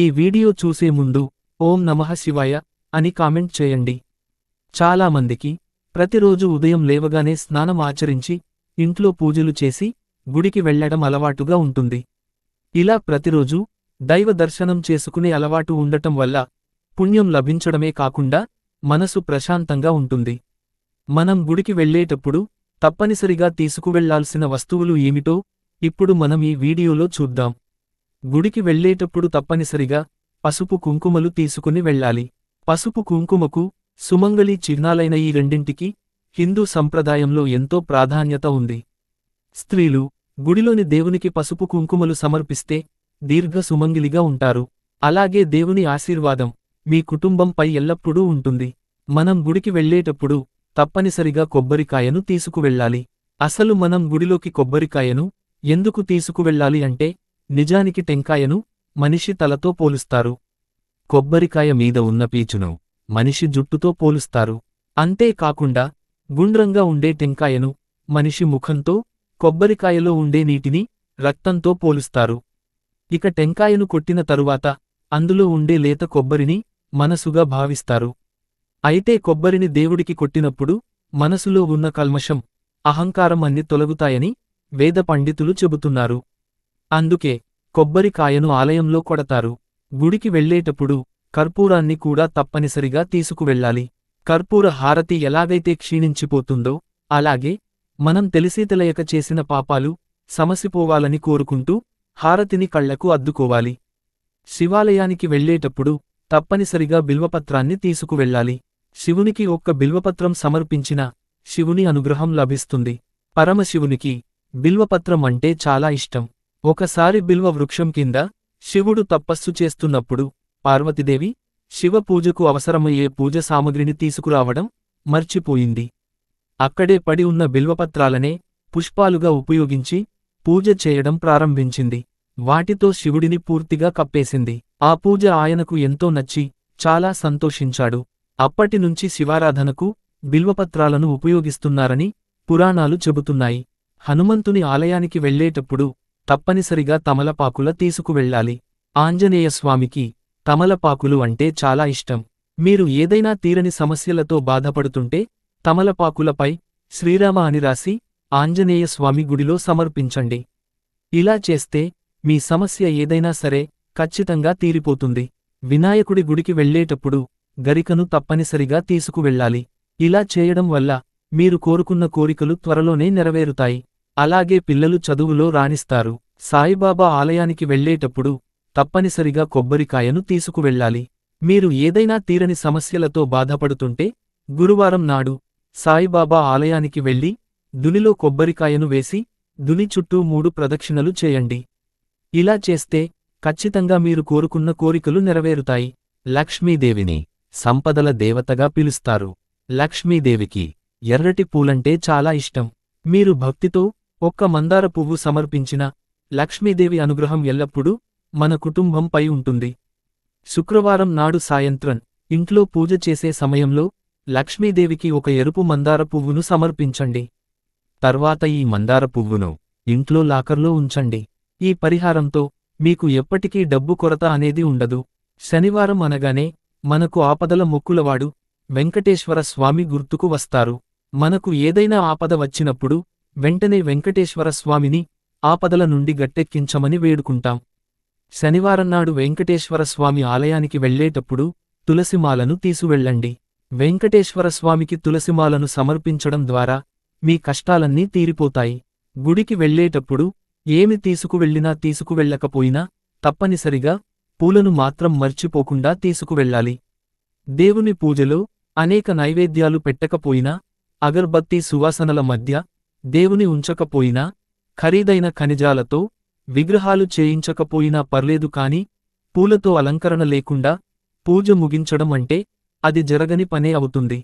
ఈ వీడియో చూసే ముందు ఓం నమః శివాయ అని కామెంట్ చేయండి. చాలామందికి ప్రతిరోజు ఉదయం లేవగానే స్నానం ఆచరించి ఇంట్లో పూజలు చేసి గుడికి వెళ్ళడం అలవాటుగా ఉంటుంది. ఇలా ప్రతిరోజు దైవ దర్శనం చేసుకునే అలవాటు ఉండటం వల్ల పుణ్యం లభించడమే కాకుండా మనసు ప్రశాంతంగా ఉంటుంది. మనం గుడికి వెళ్ళేటప్పుడు తప్పనిసరిగా తీసుకువెళ్ళాల్సిన వస్తువులు ఏమిటో ఇప్పుడు మనం ఈ వీడియోలో చూద్దాం. గుడికి వెళ్ళేటప్పుడు తప్పనిసరిగా పసుపు కుంకుమలు తీసుకుని వెళ్ళాలి. పసుపు కుంకుమకు సుమంగళి చిహ్నాలైన ఈ రెండింటికి హిందూ సంప్రదాయంలో ఎంతో ప్రాధాన్యత ఉంది. స్త్రీలు గుడిలోని దేవునికి పసుపు కుంకుమలు సమర్పిస్తే దీర్ఘ సుమంగిలిగా ఉంటారు. అలాగే దేవుని ఆశీర్వాదం మీ కుటుంబంపై ఎల్లప్పుడూ ఉంటుంది. మనం గుడికి వెళ్ళేటప్పుడు తప్పనిసరిగా కొబ్బరికాయను తీసుకువెళ్ళాలి. అసలు మనం గుడిలోకి కొబ్బరికాయను ఎందుకు తీసుకువెళ్ళాలి అంటే నిజానికి టెంకాయను మనిషి తలతో పోలుస్తారు. కొబ్బరికాయ మీద ఉన్న పీచును మనిషి జుట్టుతో పోలుస్తారు. అంతేకాకుండా గుండ్రంగా ఉండే టెంకాయను మనిషి ముఖంతో కొబ్బరికాయలో ఉండే నీటిని రక్తంతో పోలుస్తారు. ఇక టెంకాయను కొట్టిన తరువాత అందులో ఉండే లేత కొబ్బరిని మనసుగా భావిస్తారు. అయితే కొబ్బరిని దేవుడికి కొట్టినప్పుడు మనసులో ఉన్న కల్మషం అహంకారం అన్ని తొలగుతాయని వేద పండితులు చెబుతున్నారు. అందుకే కొబ్బరికాయను ఆలయంలో కొడతారు. గుడికి వెళ్ళేటప్పుడు కర్పూరాన్ని కూడా తప్పనిసరిగా తీసుకువెళ్ళాలి. కర్పూర హారతి ఎలాగైతే క్షీణించిపోతుందో అలాగే మనం తెలిసి చేసిన పాపాలు సమసిపోవాలని కోరుకుంటూ హారతిని కళ్ళకు అద్దుకోవాలి. శివాలయానికి వెళ్ళేటప్పుడు తప్పనిసరిగా బిల్వపత్రాన్ని తీసుకువెళ్ళాలి. శివునికి ఒక్క బిల్వపత్రం సమర్పించిన శివుని అనుగ్రహం లభిస్తుంది. పరమశివునికి బిల్వపత్రం అంటే చాలా ఇష్టం. ఒకసారి బిల్వ వృక్షం కింద శివుడు తపస్సు చేస్తున్నప్పుడు పార్వతీదేవి శివ పూజకు అవసరమయ్యే పూజ సామగ్రిని తీసుకురావడం మర్చిపోయింది. అక్కడే పడి ఉన్న బిల్వపత్రాలనే పుష్పాలుగా ఉపయోగించి పూజ చేయడం ప్రారంభించింది. వాటితో శివుడిని పూర్తిగా కప్పేసింది. ఆ పూజ ఆయనకు ఎంతో నచ్చి చాలా సంతోషించాడు. అప్పటినుంచి శివారాధనకు బిల్వపత్రాలను ఉపయోగిస్తున్నారని పురాణాలు చెబుతున్నాయి. హనుమంతుని ఆలయానికి వెళ్ళేటప్పుడు తప్పనిసరిగా తమలపాకుల తీసుకువెళ్ళాలి. ఆంజనేయస్వామికి తమలపాకులు అంటే చాలా ఇష్టం. మీరు ఏదైనా తీరని సమస్యలతో బాధపడుతుంటే తమలపాకులపై శ్రీరామ అని రాసి ఆంజనేయస్వామి గుడిలో సమర్పించండి. ఇలా చేస్తే మీ సమస్య ఏదైనా సరే ఖచ్చితంగా తీరిపోతుంది. వినాయకుడి గుడికి వెళ్ళేటప్పుడు గరికను తప్పనిసరిగా తీసుకువెళ్ళాలి. ఇలా చేయడం వల్ల మీరు కోరుకున్న కోరికలు త్వరలోనే నెరవేరుతాయి. అలాగే పిల్లలు చదువులో రాణిస్తారు. సాయిబాబా ఆలయానికి వెళ్ళేటప్పుడు తప్పనిసరిగా కొబ్బరికాయను తీసుకువెళ్ళాలి. మీరు ఏదైనా తీరని సమస్యలతో బాధపడుతుంటే గురువారం నాడు సాయిబాబా ఆలయానికి వెళ్ళి దునిలో కొబ్బరికాయను వేసి దుని చుట్టూ మూడు ప్రదక్షిణలు చేయండి. ఇలా చేస్తే ఖచ్చితంగా మీరు కోరుకున్న కోరికలు నెరవేరుతాయి. లక్ష్మీదేవిని సంపదల దేవతగా పిలుస్తారు. లక్ష్మీదేవికి ఎర్రటి పూలంటే చాలా ఇష్టం. మీరు భక్తితో ఒక్క మందార పువ్వు సమర్పించిన లక్ష్మీదేవి అనుగ్రహం ఎల్లప్పుడూ మన కుటుంబంపై ఉంటుంది. శుక్రవారం నాడు సాయంత్రం ఇంట్లో పూజ చేసే సమయంలో లక్ష్మీదేవికి ఒక ఎరుపు మందార పువ్వును సమర్పించండి. తర్వాత ఈ మందార పువ్వును ఇంట్లో లాకర్లో ఉంచండి. ఈ పరిహారంతో మీకు ఎప్పటికీ డబ్బు కొరత అనేది ఉండదు. శనివారం అనగానే మనకు ఆపదల మొక్కులవాడు వెంకటేశ్వర స్వామి గుర్తుకు వస్తారు. మనకు ఏదైనా ఆపద వచ్చినప్పుడు వెంటనే వెంకటేశ్వర స్వామిని ఆపదల నుండి గట్టెక్కించమని వేడుకుంటాం. శనివారంనాడు వెంకటేశ్వర స్వామి ఆలయానికి వెళ్ళేటప్పుడు తులసిమాలను తీసువెళ్ళండి. వెంకటేశ్వర స్వామికి తులసిమాలను సమర్పించడం ద్వారా మీ కష్టాలన్నీ తీరిపోతాయి. గుడికి వెళ్ళేటప్పుడు ఏమి తీసుకువెళ్ళినా తీసుకువెళ్ళకపోయినా తప్పనిసరిగా పూలను మాత్రం మర్చిపోకుండా తీసుకువెళ్ళాలి. దేవుని పూజలో అనేక నైవేద్యాలు పెట్టకపోయినా అగర్బత్తి సువాసనల మధ్య దేవుని ఉంచకపోయినా ఖరీదైన ఖనిజాలతో విగ్రహాలు చేయించకపోయినా పర్లేదు కాని పూలతో అలంకరణ లేకుండా పూజ ముగించడం అంటే అది జరగని పనే అవుతుంది.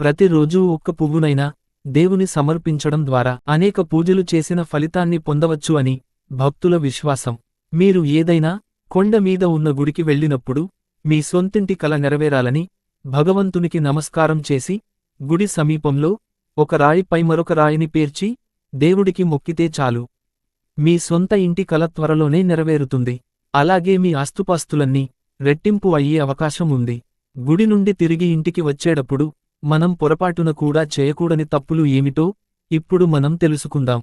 ప్రతిరోజూ ఒక్క పువ్వునైనా దేవుని సమర్పించడం ద్వారా అనేక పూజలు చేసిన ఫలితాన్ని పొందవచ్చు అని భక్తుల విశ్వాసం. మీరు ఏదైనా కొండ మీద ఉన్న గుడికి వెళ్ళినప్పుడు మీ సొంతింటి కల నెరవేరాలని భగవంతునికి నమస్కారం చేసి గుడి సమీపంలో ఒక రాయిపై మరొక రాయిని పేర్చి దేవుడికి మొక్కితే చాలు. మీ సొంత ఇంటి కల త్వరలోనే నెరవేరుతుంది. అలాగే మీ ఆస్తుపాస్తులన్నీ రెట్టింపు అయ్యే అవకాశం ఉంది. గుడి నుండి తిరిగి ఇంటికి వచ్చేటప్పుడు మనం పొరపాటున కూడా చేయకూడని తప్పులు ఏమిటో ఇప్పుడు మనం తెలుసుకుందాం.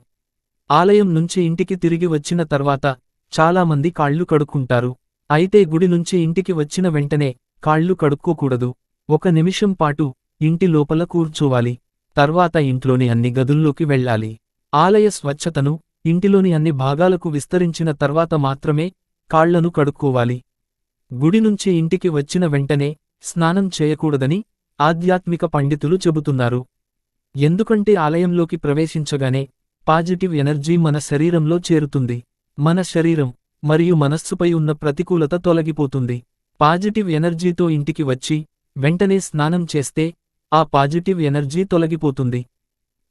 ఆలయం నుంచి ఇంటికి తిరిగి వచ్చిన తర్వాత చాలామంది కాళ్ళు కడుక్కుంటారు. అయితే గుడి నుంచి ఇంటికి వచ్చిన వెంటనే కాళ్ళు కడుక్కోకూడదు. ఒక నిమిషం పాటు ఇంటి లోపల కూర్చోవాలి. తర్వాత ఇంట్లోని అన్ని గదుల్లోకి వెళ్ళాలి. ఆలయ స్వచ్ఛతను ఇంటిలోని అన్ని భాగాలకు విస్తరించిన తర్వాత మాత్రమే కాళ్ళను కడుక్కోవాలి. గుడి నుంచి ఇంటికి వచ్చిన వెంటనే స్నానం చేయకూడదని ఆధ్యాత్మిక పండితులు చెబుతున్నారు. ఎందుకంటే ఆలయంలోకి ప్రవేశించగానే పాజిటివ్ ఎనర్జీ మన శరీరంలో చేరుతుంది. మన శరీరం మరియు మనస్సుపై ఉన్న ప్రతికూలత తొలగిపోతుంది. పాజిటివ్ ఎనర్జీతో ఇంటికి వచ్చి వెంటనే స్నానం చేస్తే ఆ పాజిటివ్ ఎనర్జీ తొలగిపోతుంది.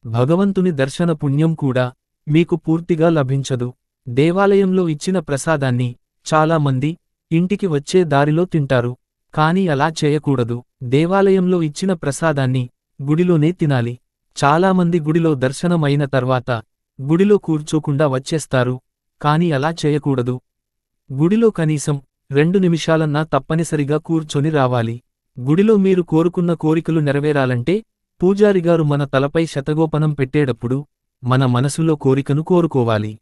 భగవంతుని దర్శన పుణ్యం కూడా మీకు పూర్తిగా లభించదు. దేవాలయంలో ఇచ్చిన ప్రసాదాన్ని చాలామంది ఇంటికి వచ్చే దారిలో తింటారు. కాని అలా చేయకూడదు. దేవాలయంలో ఇచ్చిన ప్రసాదాన్ని గుడిలోనే తినాలి. చాలామంది గుడిలో దర్శనం అయిన తర్వాత గుడిలో కూర్చోకుండా వచ్చేస్తారు. కాని అలా చేయకూడదు. గుడిలో కనీసం రెండు నిమిషాలన్నా తప్పనిసరిగా కూర్చొని రావాలి. గుడిలో మీరు కోరుకున్న కోరికలు నెరవేరాలంటే పూజారిగారు మన తలపై శతగోపనం పెట్టేటప్పుడు మన మనసులో కోరికను కోరుకోవాలి.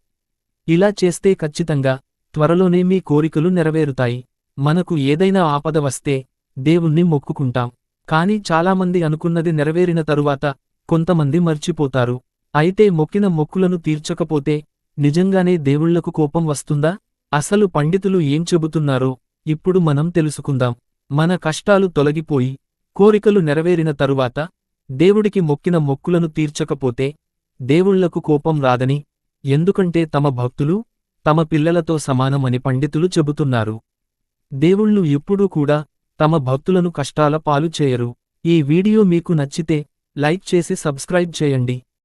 ఇలా చేస్తే ఖచ్చితంగా త్వరలోనే మీ కోరికలు నెరవేరుతాయి. మనకు ఏదైనా ఆపద వస్తే దేవుణ్ణి మొక్కుకుంటాం. కాని చాలామంది అనుకున్నది నెరవేరిన తరువాత కొంతమంది మర్చిపోతారు. అయితే మొక్కిన మొక్కులను తీర్చకపోతే నిజంగానే దేవుళ్ళకు కోపం వస్తుందా? అసలు పండితులు ఏం చెబుతున్నారో ఇప్పుడు మనం తెలుసుకుందాం. మన కష్టాలు తొలగిపోయి కోరికలు నెరవేరిన తరువాత దేవుడికి మొక్కిన మొక్కులను తీర్చకపోతే దేవుళ్ళకు కోపం రాదని ఎందుకంటే తమ భక్తులు తమ పిల్లలతో సమానమని పండితులు చెబుతున్నారు. దేవుళ్ళు ఎప్పుడూ కూడా తమ భక్తులను కష్టాల పాలు చేయరు. ఈ వీడియో మీకు నచ్చితే లైక్ చేసి సబ్స్క్రైబ్ చేయండి.